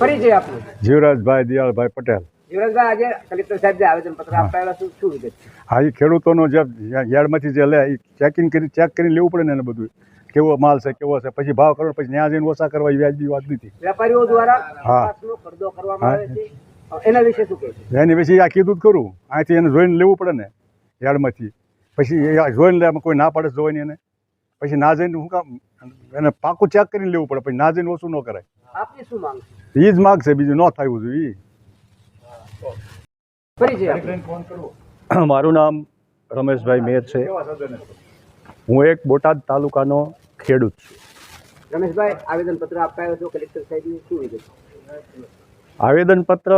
પરિચય આપનો જીવરાજભાઈ દિયાળભાઈ પટેલ. જીવરાજભાઈ આજે કલેક્ટર સાહેબ જે આવેદન પત્ર આપતા શું શું વિગત છે? આ ખેડૂતોનો જે યાર્ડમાંથી જે લે એ ચેકિંગ કરી ચેક કરીને લેવું પડે ને એને બધું. કેવો માલ છે કેવો છે પછી ભાવ કરો પછી ત્યાં જઈને ઓછા કરવા એ વ્યાજબી વાત નથી. વેપારીઓ દ્વારા હા. કપાસનો કરવામાં આવે છે. એના વિશે શું કહે છે? એની પછી આ કીધું જ કરું અહીંથી એને જોઈને લેવું પડે ને યાર્ડમાંથી. પછી જોઈને લે કોઈ ના પાડે જોઈને એને. પછી ના જઈને શું કામ એને પાકું ચેક કરીને લેવું પડે પછી ના જઈને ઓછું ન કરાય. આપની શું માંગ છે? એ જ છે બીજું ન થવું જોઈએ. મારું નામ રમેશભાઈ મેર છે. હું એક બોટાદ તાલુકાનો ખેડૂત છું. રમેશભાઈ આવેદન પત્ર છો કલેક્ટર સાહેબની શું વિગત? આવેદનપત્ર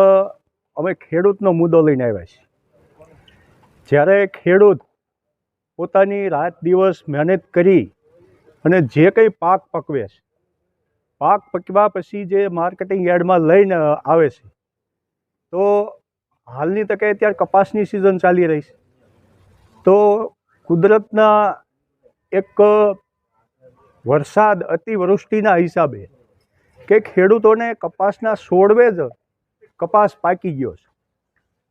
અમે ખેડૂતનો મુદ્દો લઈને આવ્યા છીએ. જ્યારે ખેડૂત પોતાની રાત દિવસ મહેનત કરી અને જે કંઈ પાક પકવે છે પાક પકવા પછી જે માર્કેટિંગ યાર્ડમાં લઈને આવે છે. તો હાલની તકે અત્યારે કપાસની સિઝન ચાલી રહી છે. તો કુદરતના એક વરસાદ અતિવૃષ્ટિના હિસાબે કે ખેડૂતોને કપાસના સોળવે જ કપાસ પાકી ગયો છે.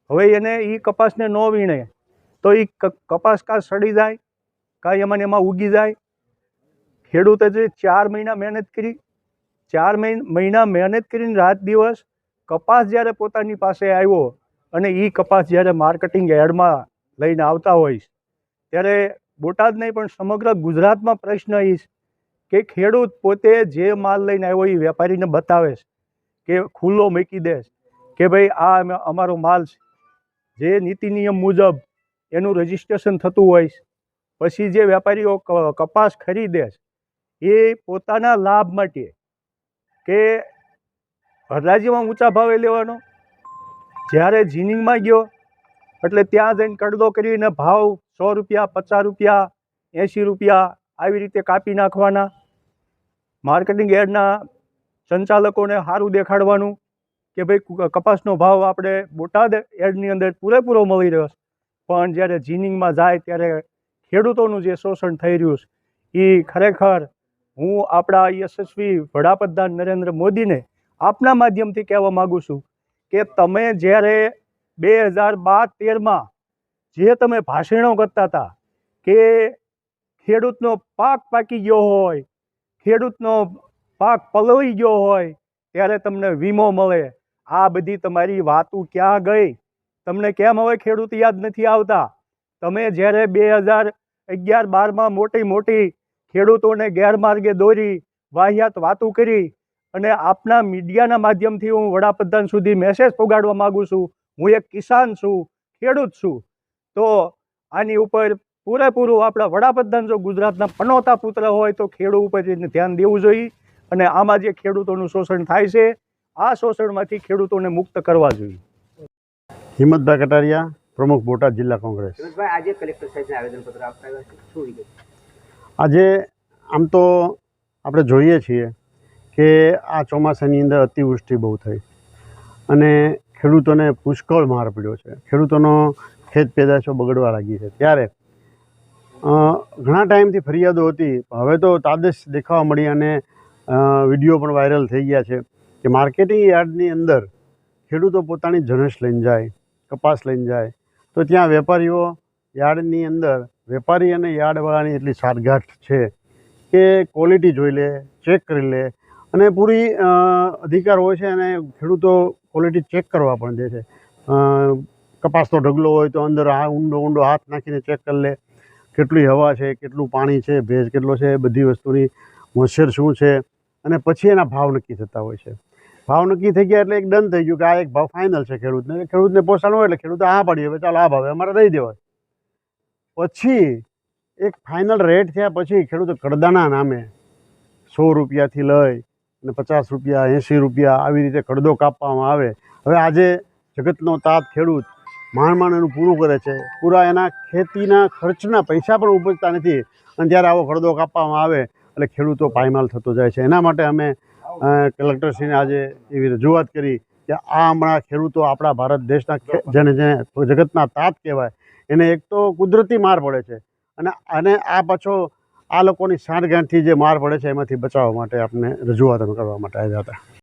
હવે એને એ કપાસને ન વીણે તો એ કપાસ કાં સડી જાય કાં એમાં એમાં ઉગી જાય. ખેડૂતે જે ચાર મહિના મહેનત કરી ચાર મહિન- મહિના મહેનત કરીને રાત દિવસ કપાસ જ્યારે પોતાની પાસે આવ્યો અને એ કપાસ જ્યારે માર્કેટિંગ એડમાં લઈને આવતા હોય, ત્યારે બોટાદ નહીં પણ સમગ્ર ગુજરાતમાં પ્રશ્ન એ કે ખેડૂત પોતે જે માલ લઈને આવ્યો એ વેપારીને બતાવે છે કે ખુલ્લો મૂકી દે કે ભાઈ આ અમારો માલ છે. જે નીતિ નિયમ મુજબ એનું રજિસ્ટ્રેશન થતું હોય પછી જે વેપારીઓ કપાસ ખરીદે છે, એ પોતાના લાભ માટે કે હરાજીમાં ઊંચા ભાવે લેવાનો? જ્યારે જીનિંગમાં ગયો, એટલે ત્યાં જઈને કડદો કરીને ભાવ સો રૂપિયા, પચાસ રૂપિયા, એંશી રૂપિયા આવી રીતે કાપી નાખવાના. માર્કેટિંગ એડના સંચાલકોને સારું દેખાડવાનું કે ભાઈ કપાસનો ભાવ આપણે બોટાદ એડની અંદર પૂરેપૂરો મળી રહ્યો છે. પણ જ્યારે જીનિંગમાં જાય ત્યારે ખેડૂતોનું જે શોષણ થઈ રહ્યું છે એ ખરેખર હું આપણા યશસ્વી વડાપ્રધાન નરેન્દ્ર મોદીને આપના માધ્યમથી કહેવા માગું છું કે તમે જ્યારે બે હજાર બાર તેરમાં જે તમે ભાષણો કરતા હતા કે ખેડૂતનો પાક પાકી ગયો હોય, ખેડૂતનો પાક પલવી ગયો હોય, ત્યારે તમને વીમો મળે. આ બધી તમારી વાતો ક્યાં ગઈ? તમને કેમ હવે ખેડૂત યાદ નથી આવતા? તમે જ્યારે બે હજાર અગિયાર બારમાં મોટી મોટી ખેડૂતોને ગેરમાર્ગે દોરી વાહિયાત વાતો કરી અને આપના મીડિયાના માધ્યમથી હું વડાપ્રધાન સુધી મેસેજ પહોંચાડવા માગું છું. હું એક કિસાન છું ખેડૂત છું. તો આની ઉપર પૂરેપૂરું આપણા વડાપ્રધાન જો ગુજરાતના પનોતા પુત્ર હોય તો ખેડૂત ઉપર એને ધ્યાન દેવું જોઈએ અને આમાં જે ખેડૂતોનું શોષણ થાય છે આ શોષણમાંથી ખેડૂતોને મુક્ત કરવા જોઈએ. હિંમતભાઈ કટારિયા પ્રમુખ બોટાદ જિલ્લા કોંગ્રેસ. આજે કલેક્ટર સાહેબને આવેદનપત્ર આપતા શું આજે આમ તો આપણે જોઈએ છીએ કે આ ચોમાસાની અંદર અતિવૃષ્ટિ બહુ થઈ. અને ખેડૂતોને પુષ્કળ માર પડ્યો છે. ખેડૂતોનો ખેત પેદાશો બગડવા લાગી છે. ત્યારે ઘણા ટાઈમથી ફરિયાદો હતી. હવે તો તાદશ દેખાવા મળી અને વીડિયો પણ વાયરલ થઈ ગયા છે કે માર્કેટિંગ યાર્ડની અંદર ખેડૂતો પોતાની જનસ લઈને જાય, કપાસ લઈને જાય. તો ત્યાં વેપારીઓ યાર્ડની અંદર વેપારી અને યાર્ડવાળાની એટલી સારગાંઠ છે કે ક્વોલિટી જોઈ લે ચેક કરી લે અને પૂરી અધિકાર હોય છે અને ખેડૂતો ક્વોલિટી ચેક કરવા પણ દે છે. કપાસનો ઢગલો હોય તો અંદર આ ઊંડો ઊંડો હાથ નાખીને ચેક કરી લે. કેટલી હવા છે, કેટલું પાણી છે, ભેજ કેટલો છે, બધી વસ્તુની મોઇશ્ચર શું છે અને પછી એના ભાવ નક્કી થતા હોય છે. ભાવ નક્કી થઈ ગયા એટલે એક ડન થઈ ગયું કે આ એક ભાવ ફાઇનલ છે ખેડૂતને. ખેડૂતને પોષણ હોય એટલે ખેડૂત હા પાડી, હવે ચાલો આ ભાવે, અમારે દઈ દેવાય. પછી એક ફાઇનલ રેટ થયા પછી ખેડૂતો કડદાના નામે સો રૂપિયાથી લઈ અને પચાસ રૂપિયા એંસી રૂપિયા આવી રીતે કડદો કાપવામાં આવે. હવે આજે જગતનો તાત ખેડૂત માંડ એનું પૂરું કરે છે. પૂરા એના ખેતીના ખર્ચના પૈસા પણ ઉપજતા નથી. અને ત્યારે આવો કડદો કાપવામાં આવે એટલે ખેડૂતો પાયમાલ થતો જાય છે. એના માટે અમે કલેક્ટરશ્રીને આજે એવી રજૂઆત કરી કે આ હમણાં ખેડૂતો આપણા ભારત દેશના જેને જેને જગતના તાત કહેવાય એને એક તો કુદરતી માર પડે છે. અને અને આ પાછો આ લોકોની સાંઠગાંઠથી જે માર પડે છે, એમાંથી બચાવવા માટે આપને રજૂઆત અમે કરવા માટે આવ્યા હતા.